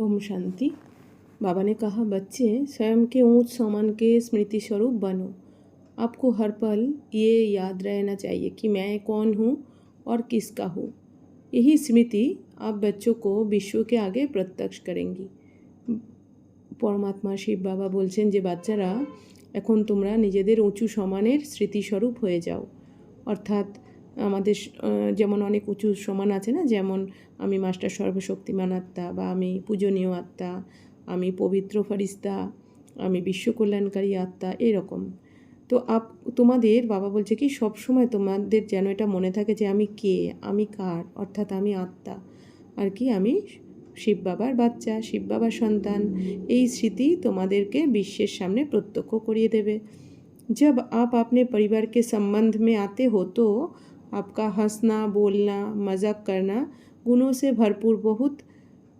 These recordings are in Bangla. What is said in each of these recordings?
ओम शांति बाबा ने कहा बच्चे स्वयं के ऊंच सामान के स्मृति स्वरूप बनो आपको हर पल ये याद रहना चाहिए कि मैं कौन हूँ और किसका हूँ यही स्मृति आप बच्चों को विश्व के आगे प्रत्यक्ष करेंगी পরমাত্মা শিব বাবা বলছেন যে বাচ্চারা এখন তোমরা নিজেদের উঁচু সমানের স্মৃতিস্বরূপ হয়ে যাও অর্থাৎ আমাদের স- আহ, যেমন অনেক উঁচু সমান আছে না যেমন আমি মাস্টার সর্বশক্তিমান আত্মা বা আমি পূজনীয় আত্মা আমি পবিত্র ফরিস্তা আমি বিশ্ব কল্যাণকারী আত্মা এরকম তো আপ তোমাদের বাবা বলছে কি সব সময় তোমাদের যেন এটা মনে থাকে যে আমি কে আমি কার অর্থাৎ আমি আত্মা আর কি আমি শিব বাবার বাচ্চা শিব বাবার সন্তান এই স্মৃতি তোমাদেরকে বিশ্বের সামনে প্রত্যক্ষ করিয়ে দেবে जब आप अपने परिवार के संबंध में आते हो तो आपका हंसना बोलना मजाक करना गुणों से भरपूर बहुत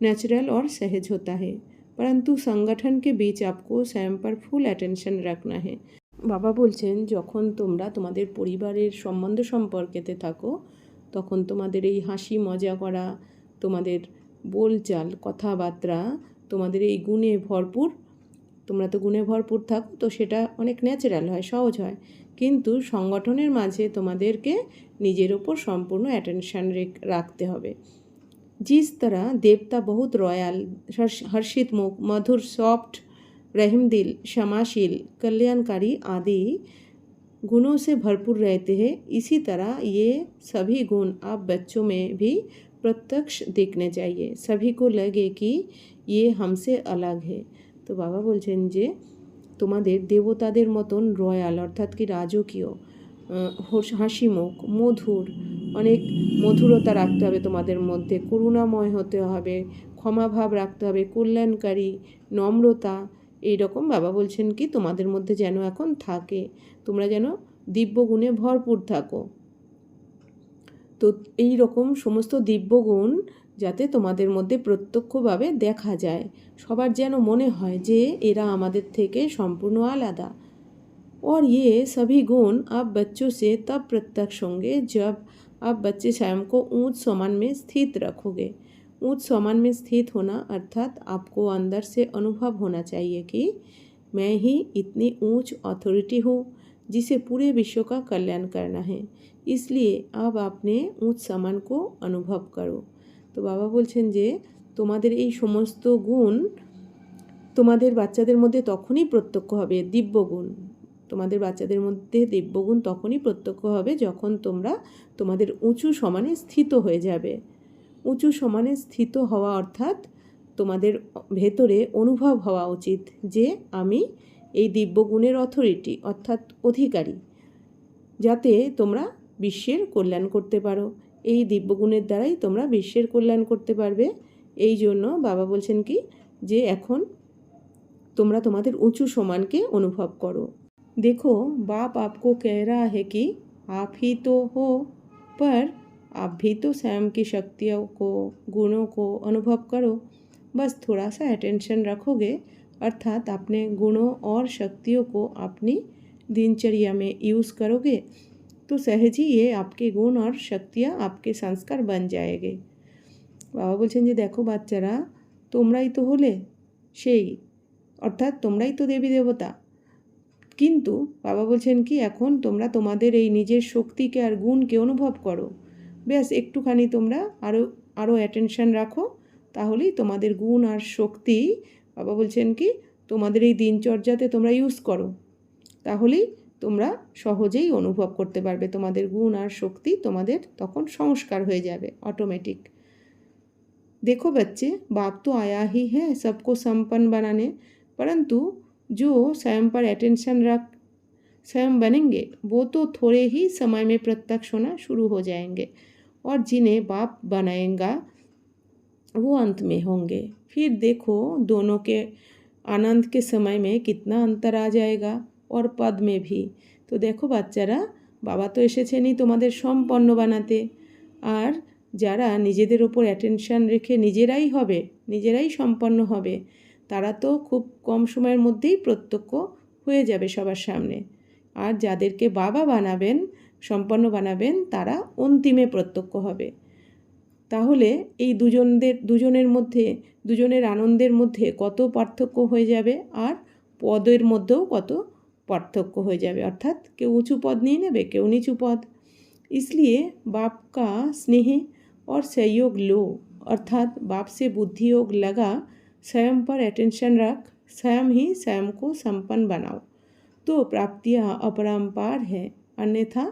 नेचुरल और सहज होता है परंतु संगठन के बीच आपको स्वयं पर फुल अटेंशन रखना है বাবা বলছেন যখন তোমরা তোমাদের পরিবারের সম্বন্ধ সম্পর্কেতে থাকো তখন তোমাদের এই হাসি মজা করা তোমাদের বোলচাল কথাবার্তা তোমাদের এই গুণে ভরপুর তোমরা তো গুণে ভরপুর থাকো তো সেটা অনেক ন্যাচারাল হয় সহজ হয় কিন্তু সংগঠনের মাঝে তোমাদেরকে নিজের ওপর সম্পূর্ণ অ্যাটেনশান রাখতে হবে जिस तरह देवता बहुत रॉयल हर्ष- हर्षित मुख मधुर सॉफ्ट रहम दिल क्षमाशील कल्याणकारी आदि गुणों से भरपूर रहते हैं इसी तरह ये सभी गुण आप बच्चों में भी प्रत्यक्ष दिखने चाहिए सभी को लगे कि ये हमसे अलग है তো বাবা বলছেন যে, তোমাদের দেবতাদের মতন রয়্যাল, অর্থাৎ কি রাজকীয় হাসিমুখ মধুর, অনেক মধুরতা রাখতে হবে তোমাদের মধ্যে, করুণাময় হতে হবে, ক্ষমাভাব রাখতে হবে, কল্যাণকারী, নম্রতা এই রকম বাবা বলছেন কি তোমাদের মধ্যে যেন এখন থাকে, তোমরা যেন দিব্যগুণে ভরপুর থাকো। তো এই রকম সমস্ত দিব্যগুণ যাতে তোমাদের মধ্যে প্রত্যক্ষভাবে দেখা যায় সবার যেন মনে হয় যে এরা আমাদের থেকে সম্পূর্ণ আলাদা और ये सभी गुण आप बच्चों से तब प्रत्यक्ष होंगे जब आप बच्चे स्वयं को ऊंच समान में स्थित रखोगे ऊंच समान में स्थित होना अर्थात आपको अंदर से अनुभव होना चाहिए कि मैं ही इतनी ऊंच अथॉरिटी हूँ जिसे पूरे विश्व का कल्याण करना है इसलिए अब आपने ऊंच समान को अनुभव करो তো বাবা বলছেন যে, তোমাদের এই সমস্ত গুণ তোমাদের বাচ্চাদের মধ্যে তখনই প্রত্যক্ষ হবে দিব্যগুণ তোমাদের বাচ্চাদের মধ্যে দিব্যগুণ তখনই প্রত্যক্ষ হবে যখন তোমরা তোমাদের উঁচু সমানে স্থিত হয়ে যাবে। উঁচু সমানে স্থিত হওয়া অর্থাৎ তোমাদের ভেতরে অনুভব হওয়া উচিত যে, আমি এই দিব্যগুণের অথরিটি অর্থাৎ অধিকারী, যাতে তোমরা বিশ্বের কল্যাণ করতে পারো। এই দিব্যগুণের দ্বারাই তোমরা বিশ্বের কল্যাণ করতে পারবে এই জন্য বাবা বলছেন কি যে এখন তোমরা তোমাদের উঁচু সমানকে অনুভব করো देखो बाप आपको कह रहा है कि आप ही तो हो पर आप भी तो स्वयं की शक्तियों को गुणों को अनुभव करो बस थोड़ा सा अटेंशन रखोगे अर्थात अपने गुणों और शक्तियों को अपनी दिनचर्या में यूज़ करोगे तो सहज ही ये आपके गुण और शक्तियाँ आपके संस्कार बन जाएंगे বাবা বলছেন যে দেখো বাচ্চারা তোমরাই তো হলে সেই অর্থাৎ তোমরাই তো দেবী দেবতা কিন্তু বাবা বলছেন কি এখন তোমরা তোমাদের এই নিজের শক্তিকে আর গুণকে অনুভব করো ব্যাস একটুখানি তোমরা আরও আরও অ্যাটেনশান রাখো তাহলেই তোমাদের গুণ আর শক্তি বাবা বলছেন কি তোমাদের এই দিনচর্যাতে তোমরা ইউজ করো তাহলেই তোমরা সহজেই অনুভব করতে পারবে তোমাদের গুণ আর শক্তি তোমাদের তখন সংস্কার হয়ে যাবে অটোমেটিক देखो बच्चे बाप तो आया ही है सबको संपन्न बनाने परंतु जो स्वयं पर अटेंशन रख स्वयं बनेंगे वो तो थोड़े ही समय में प्रत्यक्ष होना शुरू हो जाएंगे और जिन्हें बाप बनाएगा वो अंत में होंगे फिर देखो दोनों के आनंद के समय में कितना अंतर आ जाएगा और पद में भी তো দেখো বাচ্চারা বাবা তো এসেছেনই তোমাদের সম্পন্ন বানাতে আর যারা নিজেদের ওপর অ্যাটেনশান রেখে নিজেরাই হবে নিজেরাই সম্পন্ন হবে তারা তো খুব কম সময়ের মধ্যেই প্রত্যক্ষ হয়ে যাবে সবার সামনে আর যাদেরকে বাবা বানাবেন সম্পন্ন বানাবেন তারা অন্তিমে প্রত্যক্ষ হবে তাহলে এই দুজনদের দুজনের মধ্যে দুজনের আনন্দের মধ্যে কত পার্থক্য হয়ে যাবে আর পদের মধ্যেও কত পার্থক্য হয়ে যাবে অর্থাৎ কেউ উঁচু পদ নিয়ে নেবে কেউ নিচু পদ इसलिए बाप का स्नेह और सहयोग लो अर्थात बाप से बुद्धि योग लगा स्वयं पर अटेंशन रख स्वयं ही स्वयं को संपन्न बनाओ तो प्राप्तियाँ अपरम्पार है अन्यथा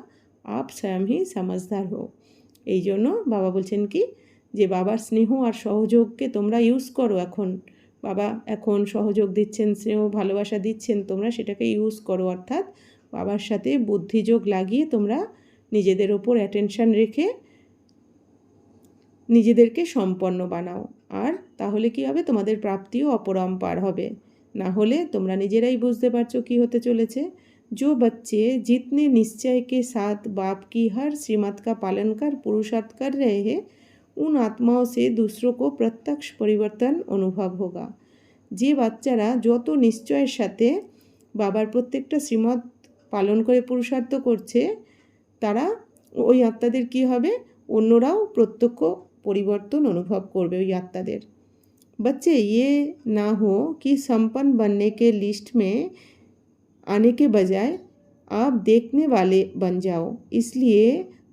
आप स्वयं ही समझदार हो এই জন্য বাবা বলছেন কি যে বাবার স্নেহ আর সহযোগকে তোমরা ইউজ করো এখন বাবা এখন সহযোগ দিচ্ছেন স্নেহ ভালোবাসা দিচ্ছেন তোমরা সেটাকে ইউজ করো অর্থাৎ বাবার সাথে বুদ্ধিযোগ লাগিয়ে তোমরা নিজেদের ওপর অ্যাটেনশান রেখে নিজেদেরকে সম্পন্ন বানাও আর তাহলে কি হবে তোমাদের প্রাপ্তিও অপরম্পার হবে না হলে তোমরা নিজেরাই বুঝতে পারছো কি হতে চলেছে जो बच्चे जितने निश्चय के साथ बाप की हर श्रीमत का पालन कर पुरुषार्थ कर रहे हैं उन आत्माओं से दूसरों को प्रत्यक्ष পরিবর্তন অনুভব হোগা যে বাচ্চারা যত নিশ্চয়ের সাথে বাবার প্রত্যেকটা শ্রীমত পালন করে পুরুষার্থ করছে তারা ওই আত্মাদের কি হবে অন্যরাও প্রত্যক্ষ পরিবর্তন অনুভব করবে ওই আত্মাদের बच्चे ये ना हो कि संपन्न बनने के लिस्ट में आने के बजाय आप देखने वाले बन जाओ इसलिए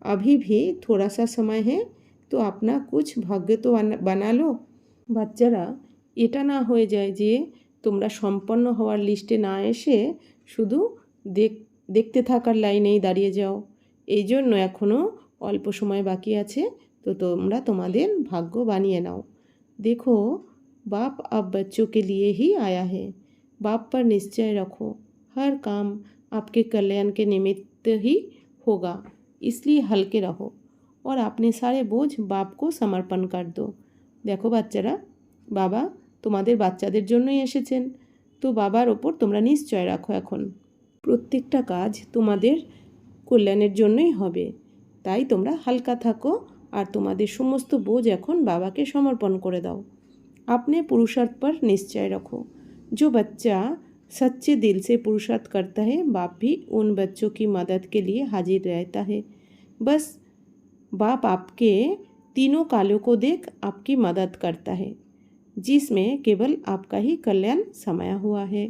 अभी भी थोड़ा सा समय है তো আপনা কুছ ভাগ্য তো বানা- বানালো বাচ্চারা এটা না হয়ে যায় যে তোমরা সম্পন্ন হওয়ার লিস্টে না এসে শুধু দেখ দেখতে থাকার লাইনেই দাঁড়িয়ে যাও এই জন্য এখনও অল্প সময় বাকি আছে তো তোমরা তোমাদের ভাগ্য বানিয়ে নাও देखो बाप अब बच्चों के लिए ही आया है बाप पर निश्चय रखो हर काम आपके कल्याण के निमित्त ही होगा इसलिए हल्के रहो और अपने सारे बोझ बाप को समर्पण कर दो দেখো বাচ্চারা বাবা তোমাদের বাচ্চাদের জন্যই এসেছেন তো বাবার ওপর তোমরা নিশ্চয় রাখো এখন প্রত্যেকটা কাজ তোমাদের কল্যাণের জন্যই হবে তাই তোমরা হালকা থাকো আর তোমাদের সমস্ত বোঝ এখন বাবাকে সমর্পণ করে দাও अपने पुरुषार्थ पर निश्चय रखो जो बच्चा सच्चे दिल से पुरुषार्थ करता है बाप भी उन बच्चों की मदद के लिए हाजिर रहता है बस बाप आपके तीनों कालों को देख आपकी मदद करता है जिसमें केवल आपका ही कल्याण समाया हुआ है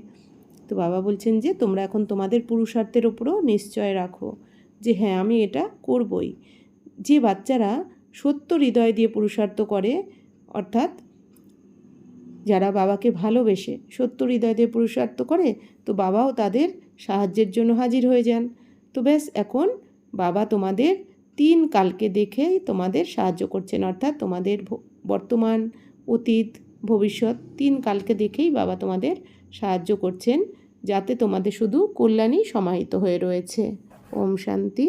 তো বাবা বলছেন যে তোমরা এখন তোমাদের পুরুষার্থের ওপরও নিশ্চয় রাখো যে হ্যাঁ আমি এটা করবই যে বাচ্চারা সত্য হৃদয় দিয়ে পুরুষার্থ করে অর্থাৎ যারা বাবাকে ভালোবেসে সত্য হৃদয় দিয়ে পুরুষার্থ করে তো বাবাও তাদের সাহায্যের জন্য হাজির হয়ে যান তো ব্যাস এখন বাবা তোমাদের তিন কালকে দেখেই তোমাদের সাহায্য করছেন। অর্থাৎ তোমাদের বর্তমান, অতীত, ভবিষ্যৎ তিন কালকে দেখেই বাবা তোমাদের সাহায্য করছেন, যাতে তোমাদের শুধু কল্যাণই সমাহিত হয়ে রয়েছে। ওম শান্তি।